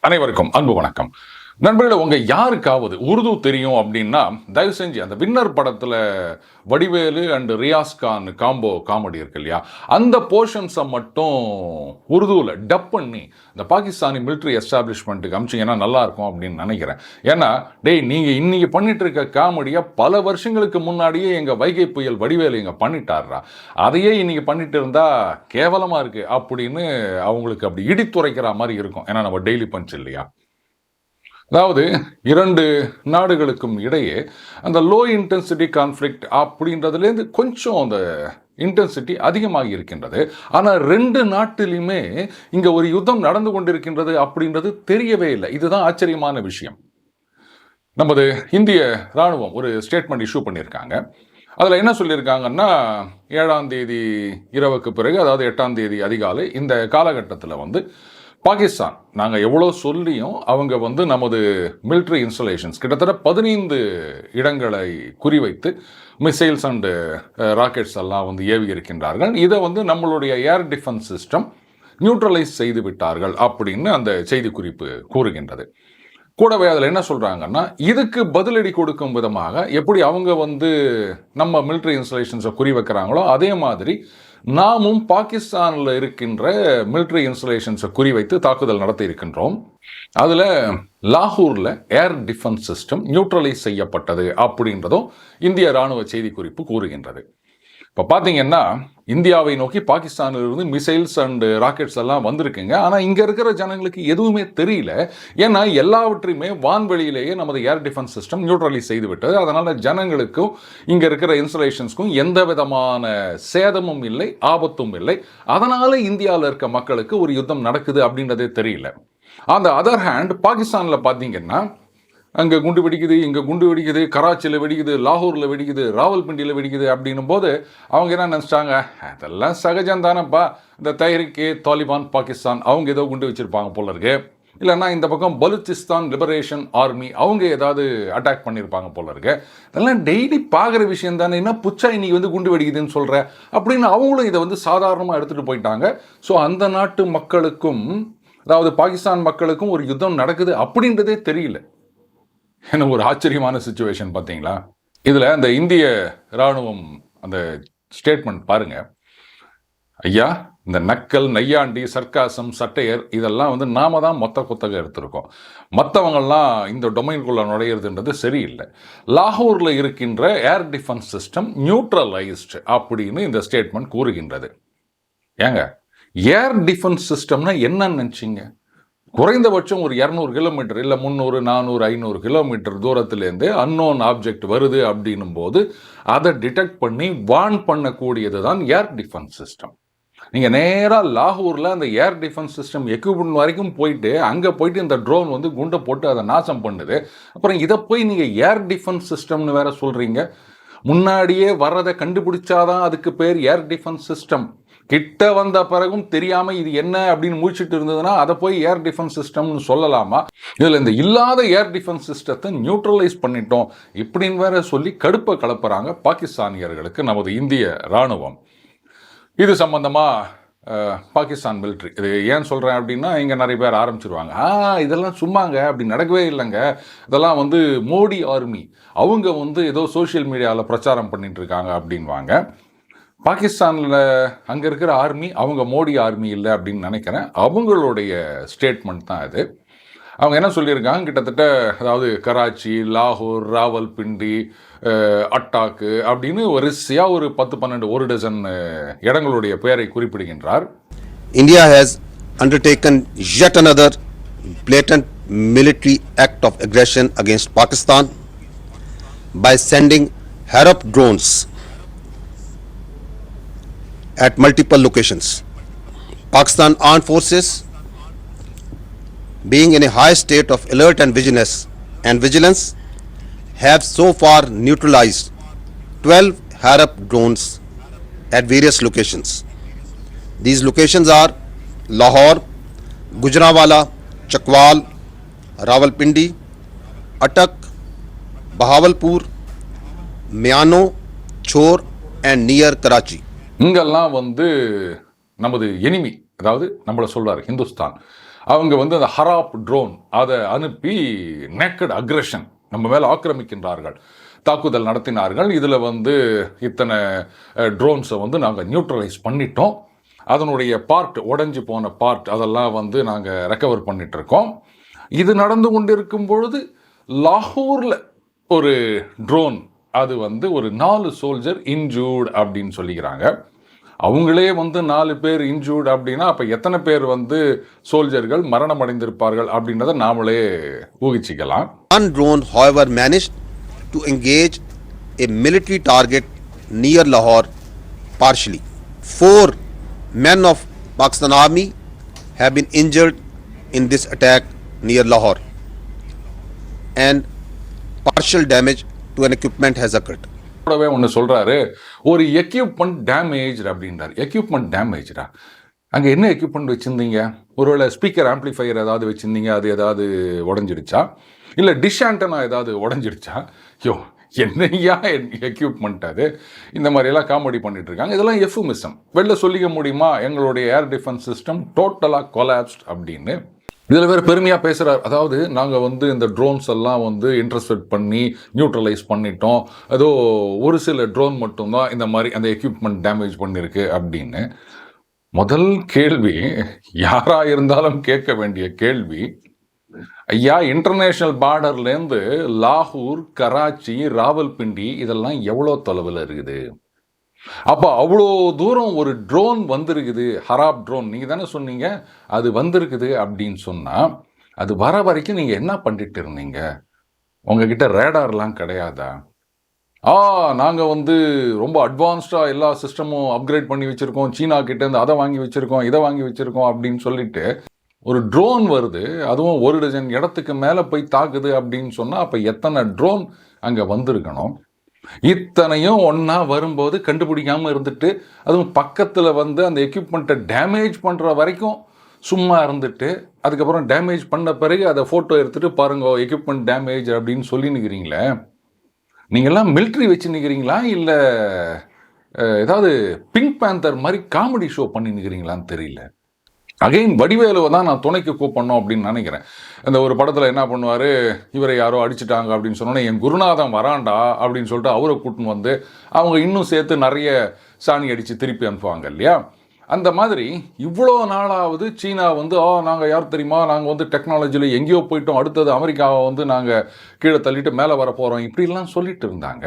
அனைவருக்கும் அன்பு வணக்கம். நண்பர்களே உங்கள் யாருக்காவது உருது தெரியும் அப்படின்னா தயவு செஞ்சு அந்த வின்னர் படத்தில் Vadivelu and Riyaz Khan combo comedy இருக்கு இல்லையா? அந்த போர்ஷன்ஸை மட்டும் உருதுவில் டப் பண்ணி இந்த பாகிஸ்தானி மிலிட்ரி எஸ்டாப்ளிஷ்மெண்ட்டுக்கு அமிச்சிங்கன்னா நல்லா இருக்கும் அப்படின்னு நினைக்கிறேன். ஏன்னா டேய் நீங்கள் இன்றைக்கி பண்ணிட்டு இருக்க காமெடியை பல வருஷங்களுக்கு முன்னாடியே எங்கள் வைகை புயல் வடிவேலு இங்கே பண்ணிட்டாருடா அதையே இன்றைக்கி பண்ணிட்டு இருந்தால் கேவலமாக இருக்குது அப்படின்னு அவங்களுக்கு அப்படி இடித்துரைக்கிற மாதிரி இருக்கும். ஏன்னா நம்ம டெய்லி பஞ்ச் இல்லையா? அதாவது இரண்டு நாடுகளுக்கும் இடையே அந்த லோ இன்டென்சிட்டி கான்ஃப்ளிக்ட் அப்படின்றதுலேருந்து கொஞ்சம் அந்த இன்டென்சிட்டி அதிகமாகி இருக்கின்றது. ஆனால் ரெண்டு நாட்டிலையுமே இங்கே ஒரு யுத்தம் நடந்து கொண்டிருக்கின்றது அப்படின்றது தெரியவே இல்லை. இதுதான் ஆச்சரியமான விஷயம். நமது இந்திய ராணுவம் ஒரு ஸ்டேட்மெண்ட் இஷ்யூ பண்ணியிருக்காங்க. அதில் என்ன சொல்லியிருக்காங்கன்னா ஏழாம் தேதி இரவுக்கு பிறகு அதாவது எட்டாம் தேதி அதிகாலை இந்த காலகட்டத்தில் வந்து பாகிஸ்தான். நாங்கள் எவ்வளோ சொல்லியும் அவங்க வந்து நமது மிலிட்ரி இன்ஸ்டலேஷன்ஸ் கிட்டத்தட்ட பதினைந்து இடங்களை குறிவைத்து மிசைல்ஸ் அண்டு ராக்கெட்ஸ் எல்லாம் வந்து ஏவி இருக்கின்றார்கள் இதை வந்து நம்மளுடைய ஏர் டிஃபென்ஸ் சிஸ்டம் நியூட்ரலைஸ் செய்து விட்டார்கள் அப்படின்னு அந்த செய்தி குறிப்பு கூறுகின்றது. கூடவே அதில் என்ன சொல்கிறாங்கன்னா இதுக்கு பதிலடி கொடுக்கும் விதமாக எப்படி அவங்க வந்து நம்ம மிலிட்ரி இன்ஸ்டலேஷன்ஸை குறி வைக்கிறாங்களோ அதே மாதிரி நாமும் பாகிஸ்தானில் இருக்கின்ற மிலிட்ரி இன்ஸ்டலேஷன்ஸை குறிவைத்து தாக்குதல் நடத்தி இருக்கின்றோம். அதில் லாகூரில் ஏர் டிஃபென்ஸ் சிஸ்டம் நியூட்ரலைஸ் செய்யப்பட்டது அப்படின்றதும் இந்திய ராணுவ செய்திக்குறிப்பு கூறுகின்றது. இப்போ பார்த்தீங்கன்னா இந்தியாவை நோக்கி பாகிஸ்தானிலிருந்து மிசைல்ஸ் அண்ட் ராக்கெட்ஸ் எல்லாம் வந்திருக்குங்க. ஆனால் இங்கே இருக்கிற ஜனங்களுக்கு எதுவுமே தெரியல. ஏன்னா எல்லாவற்றையுமே வான்வெளியிலேயே நமது ஏர் டிஃபென்ஸ் சிஸ்டம் நியூட்ரலைஸ் செய்துவிட்டது. அதனால் ஜனங்களுக்கும் இங்கே இருக்கிற இன்ஸ்டலேஷன்ஸ்க்கும் எந்த விதமான சேதமும் இல்லை ஆபத்தும் இல்லை. அதனால் இந்தியாவில் இருக்க மக்களுக்கு ஒரு யுத்தம் நடக்குது அப்படின்றதே தெரியல. அந்த அதர் ஹேண்ட் பாகிஸ்தானில் பார்த்தீங்கன்னா அங்கே குண்டு வெடிக்குது இங்கே குண்டு வெடிக்குது கராச்சியில் வெடிக்குது லாகூரில் வெடிக்குது ராவல்பிண்டியில் வெடிக்குது அப்படின்னும் போது அவங்க என்ன நினச்சிட்டாங்க? அதெல்லாம் சகஜம் தானப்பா. இந்த தைரிக்கு தாலிபான் பாகிஸ்தான் அவங்க ஏதோ குண்டு வச்சுருப்பாங்க போல இருக்கு. இல்லைன்னா இந்த பக்கம் பலுச்சிஸ்தான் லிபரேஷன் ஆர்மி அவங்க ஏதாவது அட்டாக் பண்ணியிருப்பாங்க போல இருக்கு. இதெல்லாம் டெய்லி பார்க்குற விஷயம் தானே. என்ன புச்சா இன்னைக்கு வந்து குண்டு வெடிக்குதுன்னு சொல்கிற அப்படின்னு அவங்களும் இதை வந்து சாதாரணமாக எடுத்துகிட்டு போயிட்டாங்க. ஸோ அந்த நாட்டு மக்களுக்கும் அதாவது பாகிஸ்தான் மக்களுக்கும் ஒரு யுத்தம் நடக்குது அப்படின்றதே தெரியல. என்ன ஒரு ஆச்சரியமான சுச்சுவேஷன் பார்த்தீங்களா? இதில் அந்த இந்திய ராணுவம் அந்த ஸ்டேட்மெண்ட் பாருங்கள் ஐயா இந்த நக்கல் நையாண்டி சர்க்காசம் சட்டையர் இதெல்லாம் வந்து நாம தான் மொத்த குத்தகை எடுத்திருக்கோம். மற்றவங்கள்லாம் இந்த டொமைனுக்குள்ளே நுழையிறதுன்றது சரியில்லை. லாகூரில் இருக்கின்ற ஏர் டிஃபென்ஸ் சிஸ்டம் நியூட்ரலைஸ்டு அப்படின்னு இந்த ஸ்டேட்மெண்ட் கூறுகின்றது. ஏங்க ஏர் டிஃபென்ஸ் சிஸ்டம்னா என்னன்னு நினச்சிங்க? குறைந்தபட்சம் ஒரு இரநூறு கிலோமீட்டர் இல்லை முந்நூறு நானூறு ஐநூறு கிலோமீட்டர் தூரத்துலேருந்து அன்னோன் ஆப்ஜெக்ட் வருது அப்படின்னும் போது அதை டிடெக்ட் பண்ணி வார்ன் பண்ணக்கூடியது தான் ஏர் டிஃபென்ஸ் சிஸ்டம் நீங்கள் நேராக லாகூரில் அந்த ஏர் டிஃபென்ஸ் சிஸ்டம் எக்யூப்மெண்ட் வரைக்கும் போயிட்டு அங்கே போயிட்டு இந்த ட்ரோன் வந்து குண்டை போட்டு அதை நாசம் பண்ணுது. அப்புறம் இதை போய் நீங்கள் ஏர் டிஃபென்ஸ் சிஸ்டம்னு வேற சொல்கிறீங்க முன்னாடியே வர்றதை கண்டுபிடிச்சாதான் அதுக்கு பேர் ஏர் டிஃபென்ஸ் சிஸ்டம் கிட்ட வந்த பிறகும் தெரியாமல் இது என்ன அப்படின்னு முடிச்சுட்டு இருந்ததுன்னா அதை போய் ஏர் டிஃபென்ஸ் சிஸ்டம்னு சொல்லலாமா? இதில் இந்த இல்லாத ஏர் டிஃபென்ஸ் சிஸ்டத்தை நியூட்ரலைஸ் பண்ணிட்டோம் இப்படின்னு வேற சொல்லி கடுப்பை கலப்புறாங்க பாகிஸ்தானியர்களுக்கு நமது இந்திய ராணுவம் இது சம்பந்தமாக பாகிஸ்தான் மிலிட்ரி இது ஏன் சொல்கிறேன் அப்படின்னா இங்கே நிறைய பேர் ஆரம்பிச்சிருவாங்க. ஆ இதெல்லாம் சும்மாங்க அப்படி நடக்கவே இல்லைங்க. இதெல்லாம் வந்து மோடி ஆர்மி அவங்க வந்து ஏதோ சோஷியல் மீடியாவில் பிரச்சாரம் பண்ணிட்டு இருக்காங்க அப்படின்வாங்க பாகிஸ்தானில் அங்கே இருக்கிற ஆர்மி அவங்க மோடி ஆர்மி இல்லை அப்படின்னு நினைக்கிறேன். அவங்களுடைய ஸ்டேட்மெண்ட் தான் அது. அவங்க என்ன சொல்லியிருக்காங்க? கிட்டத்தட்ட அதாவது கராச்சி லாகூர் ராவல்பிண்டி அட்டாக்கு அப்படின்னு வரிசையாக ஒரு பத்து பன்னெண்டு ஒரு டசன் இடங்களுடைய பெயரை குறிப்பிடுகின்றார். India has undertaken yet another blatant military act of aggression against Pakistan by sending Harap drones at multiple locations. Pakistan Armed Forces, being in a high state of alert and vigilance, and vigilance, have so far neutralized 12 Harap drones at various locations. These locations are Lahore, Gujranwala, Chakwal, Rawalpindi, Atak, Bahawalpur, Miano, Chor and near Karachi. இங்கெல்லாம் வந்து நமது enemy அதாவது நம்மளை சொல்கிறார் ஹிந்துஸ்தான். அவங்க வந்து அந்த Arab drone அதை அனுப்பி நேக்கட் அக்ரஷன் நம்ம மேலே ஆக்கிரமிக்கின்றார்கள். தாக்குதல் நடத்தினார்கள். இதில் வந்து இத்தனை ட்ரோன்ஸை வந்து நாங்கள் நியூட்ரலைஸ் பண்ணிட்டோம். அதனுடைய பார்ட் உடஞ்சி போன பார்ட் அதெல்லாம் வந்து நாங்கள் ரெக்கவர் பண்ணிகிட்ருக்கோம் இது நடந்து கொண்டிருக்கும் பொழுது லாகூரில் ஒரு ட்ரோன் அது வந்து ஒரு நாலு சோல்ஜர் இன்ஜூர்டு அப்படின்னு சொல்லிக்கிறாங்க அவங்களே வந்து நாலு பேர் இன்ஜூர்டு அப்படின்னா அப்போ எத்தனை பேர் வந்து சோல்ஜர்கள் மரணம் அடைந்திருப்பார்கள் அப்படின்றத நாமளே ஊகிச்சிக்கலாம் one drone however manage to engage a military target near Lahore partially four men of Pakistan Army have been injured in this attack near Lahore and partial damage to an equipment has occurred. கூடவே ஒன்று சொல்கிறாரு ஒரு equipment damage அப்படின்றார். Equipment டேமேஜ்டா அங்கே என்ன equipment வச்சுருந்தீங்க? ஒருவேளை ஸ்பீக்கர் ஆம்ப்ளிஃபையர் ஏதாவது வச்சுருந்தீங்க அது ஏதாவது உடஞ்சிடுச்சா? இல்லை டிஷ் ஆண்டனா ஏதாவது உடஞ்சிடுச்சா? யோ என்னையா எக்யூப்மெண்ட் அது? இந்த மாதிரியெல்லாம் காமெடி பண்ணிட்டு இருக்காங்க. இதெல்லாம் எஃப்எம்எஸ்எம் வெளில சொல்லிக்க முடியுமா? எங்களுடைய ஏர் டிஃபென்ஸ் சிஸ்டம் டோட்டலாக கொலாப்ஸ்ட் அப்படின்னு. இதில் வேறு பெருமையாக பேசுகிறார் அதாவது நாங்கள் வந்து இந்த ட்ரோன்ஸ் எல்லாம் வந்து இன்டர்செப்ட் பண்ணி நியூட்ரலைஸ் பண்ணிட்டோம். ஏதோ ஒரு சில ட்ரோன் மட்டும்தான் இந்த மாதிரி அந்த எக்யூப்மெண்ட் டேமேஜ் பண்ணியிருக்கு அப்படின்னு. முதல் கேள்வி யாராக இருந்தாலும் கேட்க வேண்டிய கேள்வி ஐயா இன்டர்நேஷ்னல் பார்டர்லேருந்து லாகூர் கராச்சி ராவல்பிண்டி இதெல்லாம் எவ்வளோ தொலைவில் இருக்குது? அப்போ அவ்வளோ தூரம் ஒரு ட்ரோன் வந்திருக்குது ஹராப் ட்ரோன் நீங்கள் தானே சொன்னீங்க அது வந்திருக்குது அப்படின்னு சொன்னால் அது வர வரைக்கும் நீங்கள் என்ன பண்ணிட்டு இருந்தீங்க? உங்ககிட்ட ரேடார்லாம் கிடையாதா? ஆ நாங்கள் வந்து ரொம்ப அட்வான்ஸ்டாக எல்லா சிஸ்டமும் அப்கிரேட் பண்ணி வச்சுருக்கோம். சீனா கிட்டேருந்து அதை வாங்கி வச்சுருக்கோம் இதை வாங்கி வச்சுருக்கோம் அப்படின்னு சொல்லிட்டு ஒரு ட்ரோன் வருது. அதுவும் ஒரு டஜன் இடத்துக்கு மேலே போய் தாக்குது அப்படின்னு சொன்னால் அப்போ எத்தனை ட்ரோன் அங்கே வந்திருக்கணும்? இத்தனையும் ஒன்றா வரும்போது கண்டுபிடிக்காமல் இருந்துட்டு அதுவும் பக்கத்தில் வந்து அந்த எக்யூப்மெண்ட்டை டேமேஜ் பண்ணுற வரைக்கும் சும்மா இருந்துட்டு அதுக்கப்புறம் டேமேஜ் பண்ண பிறகு அதை ஃபோட்டோ எடுத்துட்டு பாருங்க எக்யூப்மெண்ட் டேமேஜ் அப்படின்னு சொல்லி நிற்கிறீங்களே நீங்கள்லாம் மிலிட்ரி வச்சு நிற்கிறீங்களா இல்லை ஏதாவது பிங்க் பேந்தர் மாதிரி காமெடி ஷோ பண்ணி நிற்கிறீங்களான்னு தெரியல. அகைன் வடிவேலுவை தான் நான் துணைக்கு கூப்பிடணும் அப்படின்னு நினைக்கிறேன். இந்த ஒரு படத்தில் என்ன பண்ணுவார்? இவரை யாரோ அடிச்சிட்டாங்க அப்படின்னு சொன்னோன்னே என் குருநாதன் வராண்டா அப்படின்னு சொல்லிட்டு அவரை கூட்டின்னு வந்து அவங்க இன்னும் சேர்த்து நிறைய சாணி அடித்து திருப்பி அனுப்புவாங்க இல்லையா? அந்த மாதிரி இவ்வளோ நாளாவது சீனா வந்து ஆ நாங்கள் யார் தெரியுமா? நாங்கள் வந்து டெக்னாலஜியில் எங்கேயோ போயிட்டோம். அடுத்தது அமெரிக்காவை வந்து நாங்கள் கீழே தள்ளிட்டு மேலே வர போகிறோம் இப்படிலாம் சொல்லிட்டு இருந்தாங்க.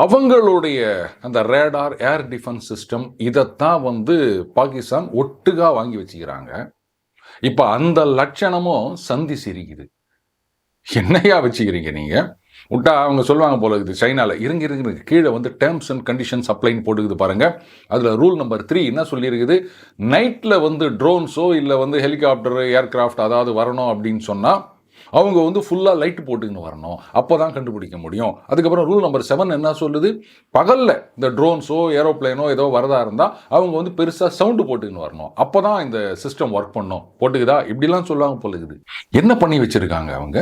அவங்களுடைய அந்த ரேடார் ஏர் டிஃபென்ஸ் சிஸ்டம் இதைத்தான் வந்து பாகிஸ்தான் ஒட்டுகா வாங்கி வச்சுக்கிறாங்க. இப்போ அந்த லட்சணமும் சந்தி சிரிக்குது. என்னையா வச்சுக்கிறீங்க நீங்கள் விட்டா அவங்க சொல்லுவாங்க போல இருக்குது சைனாவில் இருங்க இருங்க கீழே வந்து டேர்ம்ஸ் அண்ட் கண்டிஷன்ஸ் அப்ளைன்னு போட்டுக்குது பாருங்கள் அதில் ரூல் நம்பர் த்ரீ என்ன சொல்லியிருக்குது? நைட்டில் வந்து ட்ரோன்ஸோ இல்லை வந்து ஹெலிகாப்டர் ஏர்கிராஃப்ட் அதாவது வரணும் அப்படின்னு சொன்னால் அவங்க வந்து ஃபுல்லாக லைட் போட்டுக்கின்னு வரணும். அப்போ தான் கண்டுபிடிக்க முடியும். அதுக்கப்புறம் ரூல் நம்பர் செவன் என்ன சொல்லுது? பகலில் இந்த ட்ரோன்ஸோ ஏரோப்ளேனோ ஏதோ வரதா இருந்தால் அவங்க வந்து பெருசாக சவுண்டு போட்டுக்கின்னு வரணும். அப்போ தான் இந்த சிஸ்டம் ஒர்க் பண்ணும். போட்டுக்குதா? இப்படிலாம் சொல்லுவாங்க போலுக்குது என்ன பண்ணி வச்சுருக்காங்க அவங்க?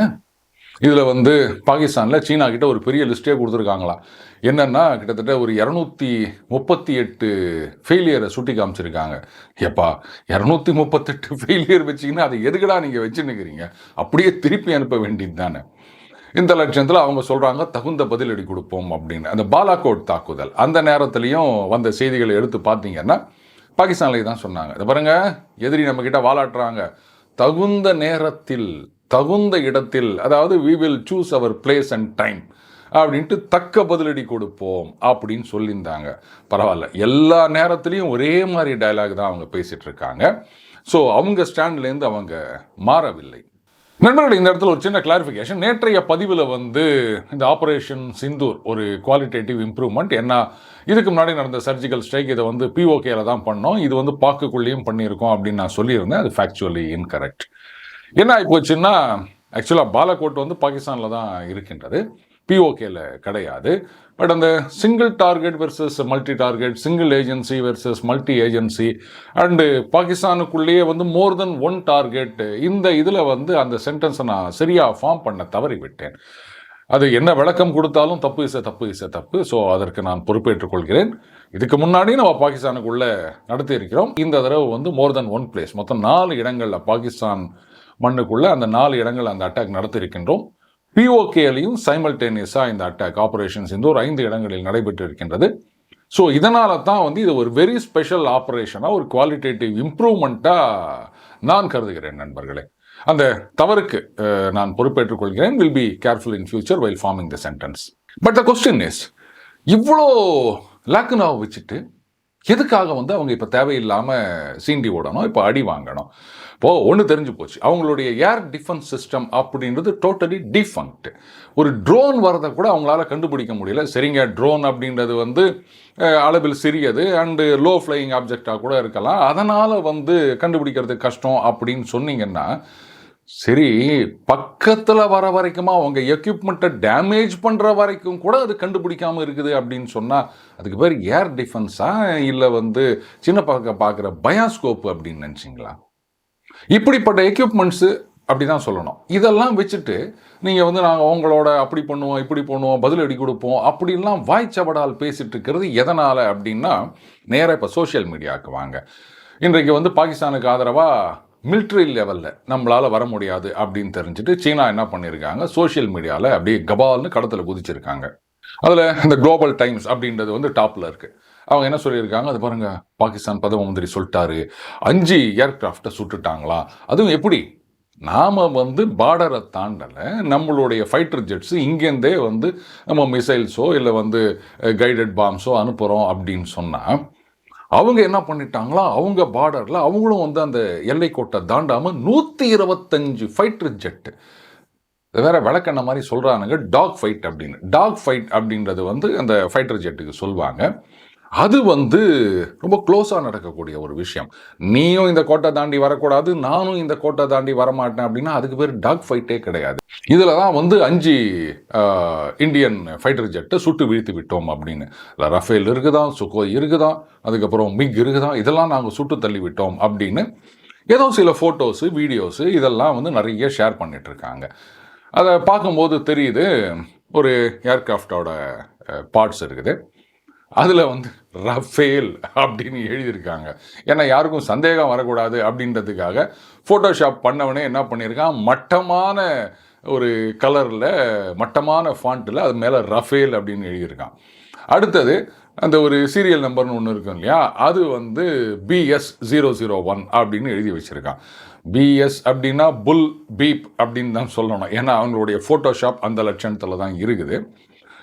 இதில் வந்து பாகிஸ்தானில் சீனா கிட்ட ஒரு பெரிய லிஸ்ட்டே கொடுத்துருக்காங்களாம் என்னன்னா கிட்டத்தட்ட ஒரு இரநூத்தி முப்பத்தி எட்டு ஃபெயிலியரை சுட்டி காமிச்சிருக்காங்க. ஏப்பா இரநூத்தி முப்பத்தெட்டு ஃபெயிலியர் வச்சிங்கன்னா அதை எதுக்குடா நீங்கள் வச்சுன்னுக்கிறீங்க? அப்படியே திருப்பி அனுப்ப வேண்டியது தானே. இந்த லட்சத்தில் அவங்க சொல்கிறாங்க தகுந்த பதிலடி கொடுப்போம் அப்படின்னு. அந்த பாலாகோட் தாக்குதல் அந்த நேரத்துலையும் வந்த செய்திகளை எடுத்து பார்த்தீங்கன்னா பாகிஸ்தானில் தான் சொன்னாங்க. இதை பாருங்கள் எதிரி நம்மக்கிட்ட வாலாட்டுறாங்க. தகுந்த நேரத்தில் தகுந்த இடத்தில் அதாவது we will choose our place and time அப்படின்ட்டு தக்க பதிலடி கொடுப்போம் அப்படின்னு சொல்லியிருந்தாங்க. பரவாயில்ல. எல்லா நேரத்துலையும் ஒரே மாதிரி டயலாக் தான் அவங்க பேசிகிட்டு இருக்காங்க ஸோ அவங்க ஸ்டாண்ட்லேருந்து அவங்க மாறவில்லை. நண்பர்கள் இந்த இடத்துல ஒரு சின்ன கிளாரிஃபிகேஷன் நேற்றைய பதிவில் வந்து இந்த ஆப்ரேஷன் சிந்தூர் ஒரு குவாலிட்டேட்டிவ் இம்ப்ரூவ்மெண்ட் என்ன இதுக்கு முன்னாடி நடந்த சர்ஜிக்கல் ஸ்ட்ரைக் இதை வந்து பிஓகேல தான் பண்ணோம். இது வந்து பாக்குக்குள்ளேயும் பண்ணியிருக்கோம் அப்படின்னு நான் சொல்லியிருந்தேன். அது ஃபேக்சுவலி இன்கரெக்ட் என்ன ஆகி போச்சுன்னா ஆக்சுவலாக பாலகோட் வந்து பாகிஸ்தானில் தான் இருக்கின்றது. பிஓகேல கிடையாது. பட் அந்த single target versus multi target single agency versus multi agency and பாகிஸ்தானுக்குள்ளேயே வந்து மோர் தென் ஒன் டார்கெட் இந்த இதில் வந்து அந்த சென்டென்ஸை நான் சரியாக ஃபார்ம் பண்ண தவறி விட்டேன் அது என்ன விளக்கம் கொடுத்தாலும் தப்பு இசை தப்பு இசை தப்பு. ஸோ அதற்கு நான் பொறுப்பேற்றுக் கொள்கிறேன். இதுக்கு முன்னாடி நம்ம பாகிஸ்தானுக்குள்ளே நடத்தியிருக்கிறோம். இந்த தடவை வந்து மோர் தென் ஒன் பிளேஸ் மொத்தம் நாலு இடங்களில் பாகிஸ்தான் மண்ணுக்குள்ளே அந்த நாலு இடங்கள் அந்த அட்டாக் நடத்தியிருக்கின்றோம் பிஓகேலையும் சைமல்டேனியஸாக இந்த அட்டாக் ஆப்ரேஷன்ஸ் இந்த ஒரு ஐந்து இடங்களில் நடைபெற்று இருக்கின்றது ஸோ இதனால தான் வந்து இது ஒரு வெரி ஸ்பெஷல் ஆப்ரேஷனாக ஒரு குவாலிட்டேட்டிவ் இம்ப்ரூவ்மெண்ட்டாக நான் கருதுகிறேன் நண்பர்களே. அந்த தவறுக்கு நான் பொறுப்பேற்றுக் கொள்கிறேன். Will be careful in future while forming the sentence but the question is இவ்வளோ லாக்குனாவை வச்சுட்டு எதுக்காக வந்து அவங்க இப்போ தேவையில்லாமல் சீண்டி ஓடணும் இப்போ அடி வாங்கணும்? இப்போ ஒன்று தெரிஞ்சு போச்சு. அவங்களுடைய ஏர் டிஃபென்ஸ் சிஸ்டம் அப்படின்றது டோட்டலி டிஃபங்க்ட் ஒரு ட்ரோன் வரதை கூட அவங்களால கண்டுபிடிக்க முடியல. சரிங்க ட்ரோன் அப்படின்றது வந்து அளவில் சிறியது அண்டு லோ ஃப்ளையிங் ஆப்ஜெக்டாக கூட இருக்கலாம். அதனால் வந்து கண்டுபிடிக்கிறது கஷ்டம் அப்படின்னு சொன்னீங்கன்னா சரி பக்கத்தில் வர வரைக்குமா உங்கள் எக்யூப்மெண்ட்டை டேமேஜ் பண்ணுற வரைக்கும் கூட அது கண்டுபிடிக்காமல் இருக்குது அப்படின்னு சொன்னால் அதுக்கு பேர் ஏர் டிஃபென்ஸா இல்லை வந்து சின்ன பக்கம் பார்க்குற பயாஸ்கோப்பு அப்படின்னு நினச்சிங்களா? இப்படிப்பட்ட எக்யூப்மெண்ட்ஸு அப்படி தான் சொல்லணும். இதெல்லாம் வச்சுட்டு நீங்கள் வந்து நாங்கள் உங்களோட அப்படி பண்ணுவோம் இப்படி பண்ணுவோம் பதிலடி கொடுப்போம் அப்படின்லாம் வாய்ச்சவடால் பேசிகிட்டு இருக்கிறது எதனால் அப்படின்னா நேராக இப்போ சோஷியல் மீடியாவுக்கு வாங்க. இன்றைக்கு வந்து பாகிஸ்தானுக்கு ஆதரவாக மிலிட்ரி லெவலில் நம்மளால் வர முடியாது அப்படின்னு தெரிஞ்சுட்டு சீனா என்ன பண்ணியிருக்காங்க சோஷியல் மீடியாவில் அப்படியே கபால்னு கடத்தில் குதிச்சிருக்காங்க. அதில் இந்த குளோபல் டைம்ஸ் அப்படின்றது வந்து டாப்பில் இருக்குது அவங்க என்ன சொல்லியிருக்காங்க? அது பாருங்கள் பாகிஸ்தான் பிரதம மந்திரி சொல்லிட்டாரு. அஞ்சு ஏர்கிராஃப்டை சுட்டுட்டாங்களா? அதுவும் எப்படி? நாம் வந்து பார்டரை தாண்டலை நம்மளுடைய ஃபைட்டர் ஜெட்ஸு இங்கேருந்தே வந்து நம்ம மிசைல்ஸோ இல்லை வந்து கைடட் பாம்ஸோ அனுப்புகிறோம் அப்படின்னு சொன்னால் அவங்க என்ன பண்ணிட்டாங்களா? அவங்க பார்டரில் அவங்களும் வந்து அந்த எல்லைக்கோட்டை தாண்டாமல் நூற்றி இருபத்தஞ்சு ஃபைட்டர் ஜெட்டு இது வேற விளக்கண்ண மாதிரி சொல்கிறானுங்க டாக் ஃபைட் அப்படின்னு. டாக் ஃபைட் அப்படின்றது வந்து அந்த ஃபைட்டர் ஜெட்டுக்கு சொல்லுவாங்க அது வந்து ரொம்ப க்ளோஸாக நடக்கக்கூடிய ஒரு விஷயம். நீயும் இந்த கோட்டை தாண்டி வரக்கூடாது நானும் இந்த கோட்டை தாண்டி வரமாட்டேன் அப்படின்னா அதுக்கு பேர் டாக் ஃபைட்டே கிடையாது. இதில் தான் வந்து அஞ்சு இந்தியன் ஃபைட்டர் ஜெட்டை சுட்டு வீழ்த்தி விட்டோம் அப்படின்னு. இல்லை ரஃபேல் இருக்குதான் சுகோ இருக்குதான் அதுக்கப்புறம் மிக் இருக்குதான் இதெல்லாம் நாங்கள் சுட்டு தள்ளி விட்டோம் அப்படின்னு ஏதோ சில ஃபோட்டோஸு வீடியோஸு இதெல்லாம் வந்து நிறைய ஷேர் பண்ணிகிட்ருக்காங்க அதை பார்க்கும்போது தெரியுது ஒரு ஏர்க்ராஃப்டோட பார்ட்ஸ் இருக்குது. அதில் வந்து ரஃபேல் அப்படின்னு எழுதியிருக்காங்க. ஏன்னா யாருக்கும் சந்தேகம் வரக்கூடாது அப்படின்றதுக்காக ஃபோட்டோஷாப் பண்ணவனே என்ன பண்ணியிருக்கான்? மட்டமான ஒரு கலரில் மட்டமான ஃபாண்ட்டில் அது மேலே ரஃபேல் அப்படின்னு எழுதியிருக்கான். அடுத்தது அந்த ஒரு சீரியல் நம்பர்னு ஒன்று இருக்கும் இல்லையா? அது வந்து பிஎஸ் ஜீரோ ஜீரோ ஒன் அப்படின்னு எழுதி வச்சுருக்கான். பிஎஸ் அப்படின்னா புல் பீப் அப்படின்னு தான் சொல்லணும். ஏன்னா அவங்களுடைய ஃபோட்டோஷாப் அந்த லட்சணத்தில் தான் இருக்குது.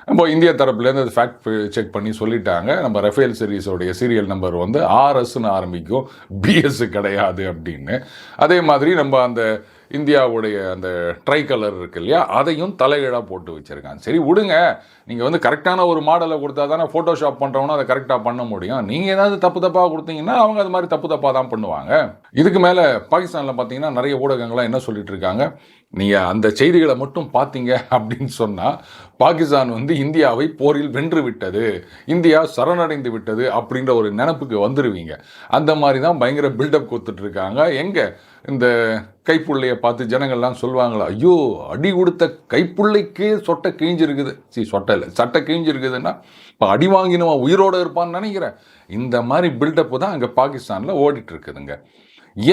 நம்ம இந்திய தரப்புலேருந்து அது ஃபேக்ட் செக் பண்ணி சொல்லிட்டாங்க. நம்ம ரஃபேல் சீரிஸோடைய சீரியல் நம்பர் வந்து ஆர்எஸ்ன்னு ஆரம்பிக்கும். பிஎஸ் கிடையாது அப்படின்னு. அதே மாதிரி நம்ம அந்த இந்தியாவுடைய அந்த ட்ரை கலர் இருக்கு இல்லையா அதையும் தலைகீழாக போட்டு வச்சுருக்காங்க. சரி விடுங்க. நீங்கள் வந்து கரெக்டான ஒரு மாடலை கொடுத்தா தானே ஃபோட்டோஷாப் பண்ணுறவனும் அதை கரெக்டாக பண்ண முடியும். நீங்கள் ஏதாவது தப்பு தப்பாக கொடுத்தீங்கன்னா அவங்க அது மாதிரி தப்பு தப்பாக தான் பண்ணுவாங்க. இதுக்கு மேலே பாகிஸ்தானில் பார்த்தீங்கன்னா நிறைய ஊடகங்கள்லாம் என்ன சொல்லிட்டு இருக்காங்க? நீங்கள் அந்த செய்திகளை மட்டும் பார்த்தீங்க அப்படின்னு சொன்னால் பாகிஸ்தான் வந்து இந்தியாவை போரில் வென்று விட்டது இந்தியா சரணடைந்து விட்டது அப்படின்ற ஒரு நினப்புக்கு வந்துடுவீங்க அந்த மாதிரி தான் பயங்கர பில்டப் கொடுத்துட்ருக்காங்க எங்கே இந்த கைப்புள்ளையை பார்த்து ஜனங்கள்லாம் சொல்லுவாங்களா ஐயோ அடி கொடுத்த கைப்புள்ளைக்கே சொட்டை கிழிஞ்சிருக்குது. சி சொட்டை இல்லை சட்டை கிழிஞ்சிருக்குதுன்னா இப்போ அடி வாங்கினவன் உயிரோடு இருப்பான்னு நினைக்கிறேன். இந்த மாதிரி பில்டப்பு தான் அங்கே பாகிஸ்தானில் ஓடிட்டுருக்குதுங்க இருக்குதுங்க.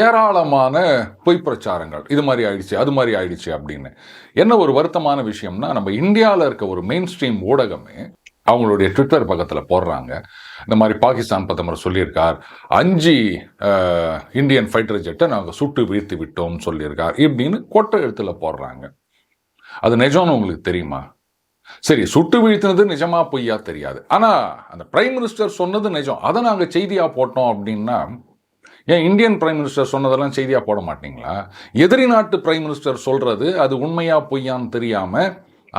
ஏராளமான பொய் பிரச்சாரங்கள். இது மாதிரி ஆயிடுச்சு அது மாதிரி ஆயிடுச்சு அப்படின்னு. என்ன ஒரு வருத்தமான விஷயம்னா நம்ம இந்தியாவில் இருக்க ஒரு மெயின் ஸ்ட்ரீம் ஊடகமே அவங்களுடைய ட்விட்டர் பக்கத்தில் போடுறாங்க. இந்த மாதிரி பாகிஸ்தான் பிரதமர் சொல்லியிருக்கார். அஞ்சு இந்தியன் ஃபைட்டர் ஜெட்டை நாங்கள் சுட்டு வீழ்த்தி விட்டோம் சொல்லியிருக்கார் இப்படின்னு கொட்டை எழுத்தில் போடுறாங்க. அது நிஜம்னு உங்களுக்கு தெரியுமா? சரி சுட்டு வீழ்த்தினது நிஜமா பொய்யா தெரியாது. ஆனால் அந்த பிரைம் மினிஸ்டர் சொன்னது நிஜம். அதை நாங்கள் செய்தியாக போட்டோம் அப்படின்னா ஏன் இந்தியன் பிரைம் மினிஸ்டர் சொன்னதெல்லாம் செய்தியாக போட மாட்டீங்களா? எதிரி நாட்டு பிரைம் மினிஸ்டர் சொல்கிறது அது உண்மையா பொய்யான்னு தெரியாமல்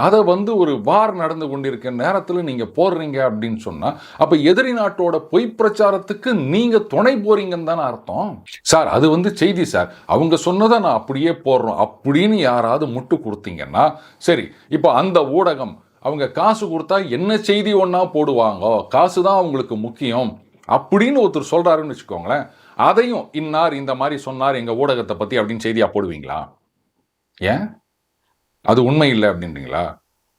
அதை வந்து ஒரு வார் நடந்து கொண்டிருக்க நேரத்தில் நீங்கள் போடுறீங்க அப்படின்னு சொன்னால் அப்போ எதிரி நாட்டோட பொய் பிரச்சாரத்துக்கு நீங்கள் துணை போறீங்கன்னு தானே அர்த்தம். சார் அது வந்து செய்தி சார். அவங்க சொன்னதை நான் அப்படியே போடுறோம். அப்படின்னு யாராவது முட்டு கொடுத்தீங்கன்னா சரி இப்போ அந்த ஊடகம் அவங்க காசு கொடுத்தா என்ன செய்தி ஒன்றா போடுவாங்க? காசு தான் அவங்களுக்கு முக்கியம். அப்படின்னு ஒருத்தர் சொல்கிறாருன்னு வச்சுக்கோங்களேன். அதையும் இன்னார் இந்த மாதிரி சொன்னார் எங்கள் ஊடகத்தை பற்றி அப்படின்னு செய்தியாக போடுவீங்களா? ஏன்? அது உண்மை இல்லை அப்படின்றீங்களா?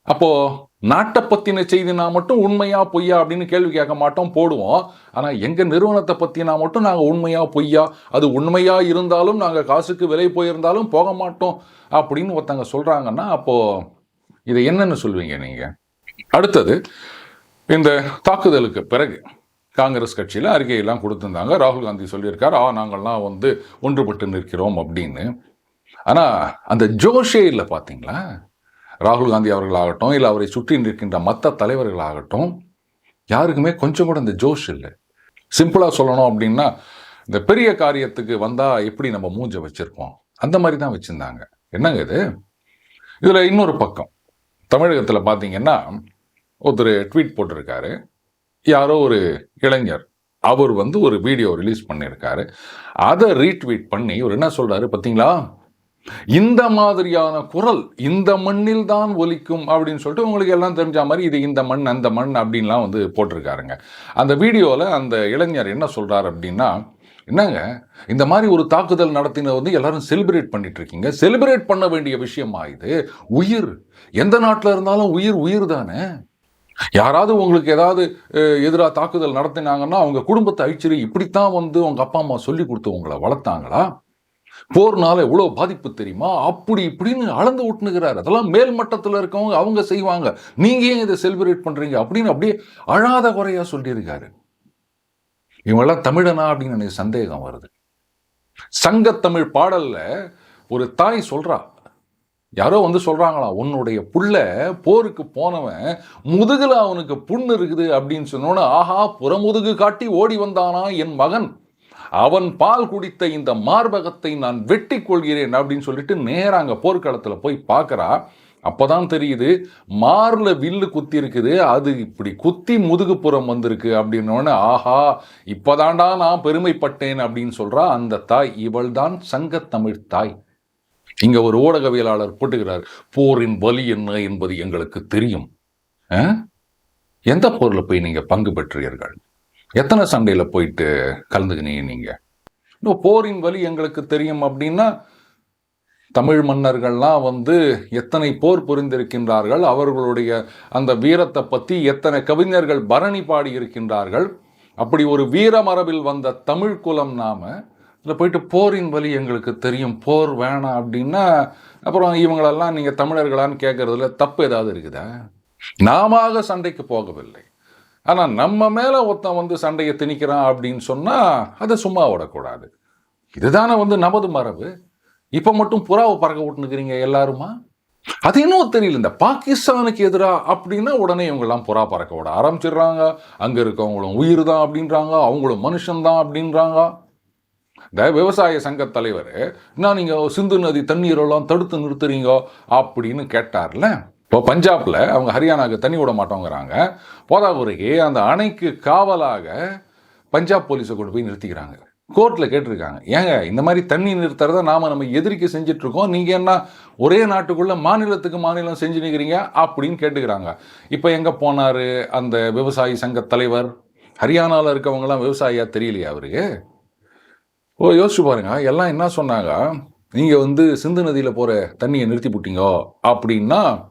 அப்போது நாட்டை பற்றின செய்தினா மட்டும் உண்மையா பொய்யா அப்படின்னு கேள்வி கேட்க மாட்டோம் போடுவோம். ஆனால் எங்கள் நிறுவனத்தை பற்றினா மட்டும் நாங்கள் உண்மையா பொய்யா அது உண்மையா இருந்தாலும் நாங்கள் காசுக்கு விலை போயிருந்தாலும் போக மாட்டோம் அப்படின்னு ஒருத்தங்க சொல்கிறாங்கன்னா அப்போது இதை என்னன்னு சொல்வீங்க நீங்கள் அடுத்தது இந்த தாக்குதலுக்கு பிறகு. காங்கிரஸ் கட்சியில் அறிக்கையெல்லாம் கொடுத்துருந்தாங்க. ராகுல் காந்தி சொல்லியிருக்கார் ஆ நாங்கள்லாம் வந்து ஒன்றுபட்டு நிற்கிறோம் அப்படின்னு. ஆனால் அந்த ஜோஷே இல்லை பார்த்தீங்களா ராகுல் காந்தி அவர்களாகட்டும் இல்லை அவரை சுற்றி நிற்கின்ற மற்ற தலைவர்களாகட்டும் யாருக்குமே கொஞ்சம் கூட இந்த ஜோஷ் இல்லை. சிம்பிளாக சொல்லணும் அப்படின்னா இந்த பெரிய காரியத்துக்கு வந்தால் எப்படி நம்ம மூஞ்ச வச்சுருப்போம்? அந்த மாதிரி தான் வச்சுருந்தாங்க. என்னங்க இது? இதில் இன்னொரு பக்கம். தமிழகத்தில் பார்த்தீங்கன்னா ஒருத்தர் ட்வீட் போட்டிருக்காரு. யாரோ ஒரு இளைஞர் அவர் வந்து ஒரு வீடியோ ரிலீஸ் பண்ணியிருக்காரு. அதை ரீட்வீட் பண்ணி இவர் என்ன சொல்கிறாரு பார்த்தீங்களா? இந்த மாதிரியான குரல் இந்த மண்ணில் தான் ஒலிக்கும் அப்படின்னு சொல்லிட்டு உங்களுக்கு எல்லாம் தெரிஞ்ச மாதிரி இது இந்த மண் அந்த மண் அப்படின்லாம் வந்து போட்டிருக்காருங்க. அந்த வீடியோவில் அந்த இளைஞர் என்ன சொல்கிறார் அப்படின்னா என்னங்க இந்த மாதிரி ஒரு தாக்குதல் நடத்தின வந்து எல்லாரும் செலிப்ரேட் பண்ணிட்டு இருக்கீங்க. செலிப்ரேட் பண்ண வேண்டிய விஷயமா இது? உயிர். எந்த நாட்டில் இருந்தாலும் உயிர் உயிர் தானே? யாராவது உங்களுக்கு ஏதாவது எதிராக தாக்குதல் நடத்தினாங்கன்னா அவங்க குடும்பத்தை அழிச்சிரு இப்படித்தான் வந்து உங்க அப்பா அம்மா சொல்லி கொடுத்து உங்களை வளர்த்தாங்களா? போர்னால எவ்வளோ பாதிப்பு தெரியுமா? அப்படி இப்படின்னு அளந்து விட்டுனுக்கிறாரு அதெல்லாம் மேல் மட்டத்தில் இருக்கவங்க அவங்க செய்வாங்க. நீங்க ஏன் இதை செலிப்ரேட் பண்றீங்க? அப்படின்னு அப்படியே அழாத குறையா சொல்லியிருக்காரு. இவங்கெல்லாம் தமிழனா அப்படின்னு எனக்கு சந்தேகம் வருது. சங்கத்தமிழ் பாடல்ல ஒரு தாய் சொல்றா யாரோ வந்து சொல்கிறாங்களா உன்னுடைய புள்ள போருக்கு போனவன் முதுகில் அவனுக்கு புண்ணு இருக்குது அப்படின்னு சொன்னோன்னு ஆஹா புறமுதுகு காட்டி ஓடி வந்தானா என் மகன்? அவன் பால் குடித்த இந்த மார்பகத்தை நான் வெட்டி கொள்கிறேன் அப்படின்னு சொல்லிட்டு நேராக அங்கே போர்க்களத்தில் போய் பார்க்குறா அப்போதான் தெரியுது மார்ல வில்லு குத்தி இருக்குது அது இப்படி குத்தி முதுகுப்புறம் வந்திருக்கு அப்படின்னோடனே ஆஹா இப்போதாண்டா நான் பெருமைப்பட்டேன் அப்படின்னு சொல்கிறா அந்த தாய். இவள்தான் சங்கத்தமிழ் தாய். இங்கே ஒரு ஊடகவியலாளர் போட்டுக்கிறார் போரின் வலி என்ன என்பது எங்களுக்கு தெரியும். ஆ? எந்த போரில் போய் நீங்கள் பங்கு பெற்றீர்கள்? எத்தனை சண்டையில் போயிட்டு கலந்துக்கினீங்க நீங்கள் இன்னும் போரின் வலி எங்களுக்கு தெரியும் அப்படின்னா தமிழ் மன்னர்கள்லாம் வந்து எத்தனை போர் புரிந்திருக்கின்றார்கள் அவர்களுடைய அந்த வீரத்தை பற்றி எத்தனை கவிஞர்கள் பரணி பாடி இருக்கின்றார்கள் அப்படி ஒரு வீர மரபில் வந்த தமிழ் குலம் நாம இதில் போயிட்டு போரின் வழி எங்களுக்கு தெரியும். போர் வேணாம் அப்படின்னா அப்புறம் இவங்களெல்லாம் நீங்கள் தமிழர்களான்னு கேட்குறதுல தப்பு ஏதாவது இருக்குதா? நாம சண்டைக்கு போகவில்லை. ஆனால் நம்ம மேலே ஒருத்தன் வந்து சண்டையை திணிக்கிறான் அப்படின்னு சொன்னால் அதை சும்மா விடக்கூடாது. இதுதானே வந்து நமது மரபு. இப்போ மட்டும் புறாவை பறக்க விட்டுனுக்கிறீங்க எல்லாருமா? அது இன்னும் தெரியல. இந்த பாகிஸ்தானுக்கு எதிராக அப்படின்னா உடனே இவங்கெல்லாம் புறா பறக்க விட ஆரம்பிச்சிடுறாங்க. அங்கே இருக்கவங்களும் உயிர் தான் அப்படின்றாங்க. அவங்களும் மனுஷன்தான் அப்படின்றாங்க. இந்த விவசாய சங்க தலைவர் என்ன நீங்கள் சிந்து நதி தண்ணீரெல்லாம் தடுத்து நிறுத்துறீங்க? அப்படின்னு கேட்டார்ல. இப்போ பஞ்சாப்ல அவங்க ஹரியானாவுக்கு தண்ணி விட மாட்டோங்கிறாங்க. போதாபுரைக்கு அந்த அணைக்கு காவலாக பஞ்சாப் போலீஸை கொண்டு போய் நிறுத்திக்கிறாங்க. கோர்ட்டில் கேட்டிருக்காங்க. ஏங்க இந்த மாதிரி தண்ணி நிறுத்துறத நாம நம்ம எதிரிக்கு செஞ்சுட்டு இருக்கோம் என்ன ஒரே நாட்டுக்குள்ளே மாநிலத்துக்கு மாநிலம் செஞ்சு நிற்கிறீங்க அப்படின்னு கேட்டுக்கிறாங்க. இப்போ எங்கே போனாரு அந்த விவசாயி சங்க தலைவர்? ஹரியானாவில் இருக்கவங்களாம் விவசாயியாக தெரியலையா அவருக்கு ஓ யோசிச்சு பாருங்க. எல்லாம் என்ன சொன்னாங்க? நீங்கள் வந்து சிந்து நதியில் போகிற தண்ணியை நிறுத்தி போட்டீங்கோ. அப்படின்னா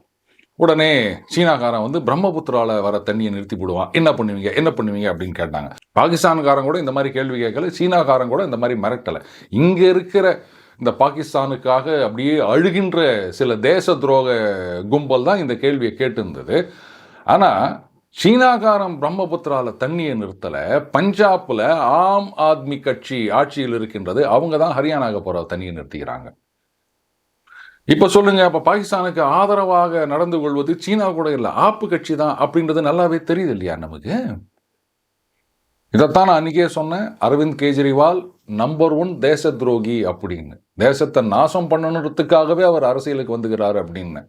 உடனே சீனாக்காரன் வந்து பிரம்மபுத்திரால வர தண்ணியை நிறுத்தி போடுவான். என்ன பண்ணுவீங்க? என்ன பண்ணுவீங்க? அப்படின்னு கேட்டாங்க. பாகிஸ்தான்காரன் கூட இந்த மாதிரி கேள்வி கேட்கல. சீனாக்காரன் கூட இந்த மாதிரி மிரட்டலை. இங்கே இருக்கிற இந்த பாகிஸ்தானுக்காக அப்படியே அழுகின்ற சில தேச துரோக கும்பல் தான் இந்த கேள்வியை கேட்டிருந்தது. ஆனால் சீனாகாரம் பிரம்மபுத்திரால தண்ணியை நிறுத்தலை பஞ்சாப்பில் ஆம் ஆத்மி கட்சி ஆட்சியில் இருக்கின்றது அவங்க தான் ஹரியானாக போகிற தண்ணியை நிறுத்திக்கிறாங்க. இப்போ சொல்லுங்க அப்போ பாகிஸ்தானுக்கு ஆதரவாக நடந்து கொள்வது சீனா கூட இல்லை ஆப்பு கட்சி தான் அப்படின்றது நல்லாவே தெரியுது இல்லையா நமக்கு? இதைத்தான் நான் அன்னைக்கே சொன்னேன் அரவிந்த் கெஜ்ரிவால் நம்பர் ஒன் தேச துரோகி அப்படின்னு. தேசத்தை நாசம் பண்ணணுறதுக்காகவே அவர் அரசியலுக்கு வந்துகிறார் அப்படின்னு.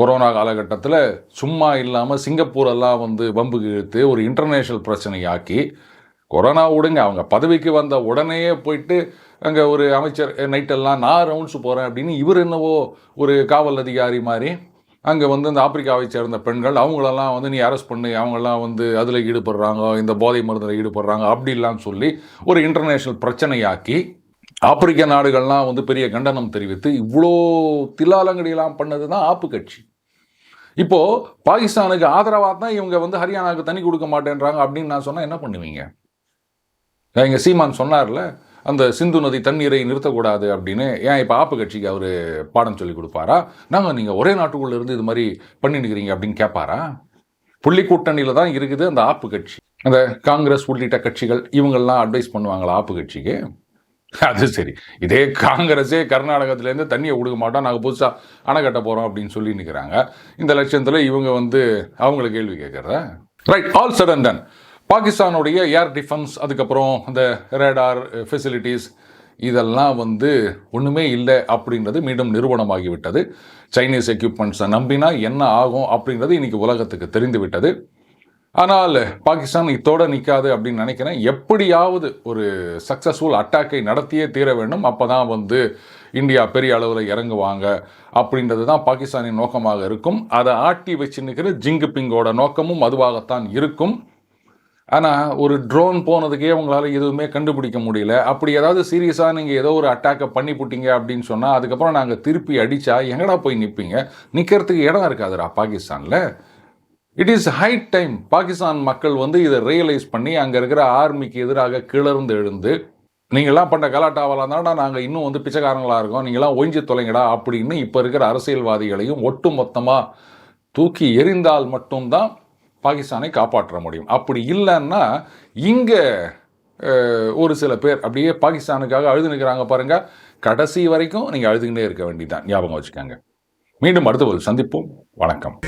கொரோனா காலகட்டத்தில் சும்மா இல்லாமல் சிங்கப்பூர் எல்லாம் வந்து வம்புக்கு இழுத்து ஒரு இன்டர்நேஷ்னல் பிரச்சனையாக்கி கொரோனா விடுங்க அவங்க பதவிக்கு வந்த உடனேயே போயிட்டு அங்கே ஒரு அமைச்சர் நைட்டெல்லாம் நான் ரவுண்ட்ஸ் போகிறேன் அப்படின்னு இவர் என்னவோ ஒரு காவல் அதிகாரி மாதிரி அங்கே வந்து இந்த ஆப்பிரிக்காவை சேர்ந்த பெண்கள் அவங்களெல்லாம் வந்து நீ அரெஸ்ட் பண்ணு அவங்கெல்லாம் வந்து அதில் ஈடுபடுறாங்க இந்த போதை மருந்தில் ஈடுபடுறாங்க அப்படிலாம் சொல்லி ஒரு இன்டர்நேஷ்னல் பிரச்சனையாக்கி ஆப்பிரிக்க நாடுகள்லாம் வந்து பெரிய கண்டனம் தெரிவித்து இவ்வளோ தில்லாலங்கடியெல்லாம் பண்ணது தான் ஆப்பு கட்சி. இப்போது பாகிஸ்தானுக்கு ஆதரவாக தான் இவங்க வந்து ஹரியானாவுக்கு தண்ணி கொடுக்க மாட்டேன்றாங்க அப்படின்னு நான் சொன்னால் என்ன பண்ணுவீங்க? எங்கள் சீமான் சொன்னார்ல அந்த சிந்து நதி தண்ணீரை நிறுத்தக்கூடாது அப்படின்னு. ஏன் இப்போ ஆப்பு கட்சிக்கு அவர் பாடம் சொல்லி கொடுப்பாரா? நாங்கள் நீங்கள் ஒரே நாட்டுக்குள்ளே இருந்து இது மாதிரி பண்ணிட்டுக்கிறீங்க அப்படின்னு கேட்பாரா புள்ளி கூட்டணியில் தான் இருக்குது அந்த ஆப்பு கட்சி. அந்த காங்கிரஸ் உள்ளிட்ட கட்சிகள் இவங்கெல்லாம் அட்வைஸ் பண்ணுவாங்களா ஆப்பு கட்சிக்கு? அது சரி. இதே காங்கிரஸே கர்நாடகத்திலேருந்து தண்ணியை கொடுக்க மாட்டோம் நாங்கள் புதுசாக அணை கட்ட போகிறோம் அப்படின்னு சொல்லி நிற்கிறாங்க இந்த லட்சத்தில் இவங்க வந்து அவங்கள கேள்வி கேட்குறத? ரைட் ஆல் சடன் டன் பாகிஸ்தானுடைய ஏர் டிஃபென்ஸ் அதுக்கப்புறம் இந்த ரேடார் ஃபெசிலிட்டிஸ் இதெல்லாம் வந்து ஒன்றுமே இல்லை அப்படின்றது மீண்டும் நிறுவனமாகிவிட்டது சைனீஸ் எக்யூப்மெண்ட்ஸை நம்பினா என்ன ஆகும் அப்படின்றது இன்றைக்கி உலகத்துக்கு தெரிந்து விட்டது ஆனால் பாகிஸ்தான் இத்தோட நிற்காது அப்படின்னு நினைக்கிறேன். எப்படியாவது ஒரு சக்ஸஸ்ஃபுல் அட்டாக்கை நடத்தியே தீர வேண்டும். அப்போ தான் வந்து இந்தியா பெரிய அளவில் இறங்குவாங்க அப்படின்றது தான் பாகிஸ்தானின் நோக்கமாக இருக்கும். அதை ஆட்டி வச்சு நிற்கிற ஜிங்கு பிங்கோட நோக்கமும் அதுவாகத்தான் இருக்கும். ஆனால் ஒரு ட்ரோன் போனதுக்கே உங்களால் எதுவுமே கண்டுபிடிக்க முடியல. அப்படி ஏதாவது சீரியஸாக நீங்கள் ஏதோ ஒரு அட்டாக்கை பண்ணி போட்டிங்க அப்படின்னு சொன்னால் அதுக்கப்புறம் நாங்கள் திருப்பி அடித்தா எங்கடா போய் நிற்பீங்க நிற்கிறதுக்கு இடம் இருக்காதுடா பாகிஸ்தானில். It is high time Pakistan மக்கள் வந்து இதை ரியலைஸ் பண்ணி அங்கே இருக்கிற ஆர்மிக்கு எதிராக கிளர்ந்து எழுந்து நீங்களாம் பண்ண கலாட்டாவெல்லாம் தானடா நாங்கள் இன்னும் வந்து பிச்சைக்காரங்களாக இருக்கோம். நீங்களாம் ஒழிஞ்சு தொலைங்கடா அப்படின்னு இப்போ இருக்கிற அரசியல்வாதிகளையும் ஒட்டு மொத்தமாக தூக்கி எறிந்தால் மட்டும்தான் பாகிஸ்தானை காப்பாற்ற முடியும். அப்படி இல்லைன்னா இங்கே ஒரு சில பேர் அப்படியே பாகிஸ்தானுக்காக அழுது நிற்கிறாங்க பாருங்கள் கடைசி வரைக்கும் நீங்கள் அழுதுகிட்டே இருக்க வேண்டியதான் ஞாபகம் வச்சுக்கோங்க. மீண்டும் அடுத்த ஒரு சந்திப்போம். வணக்கம்.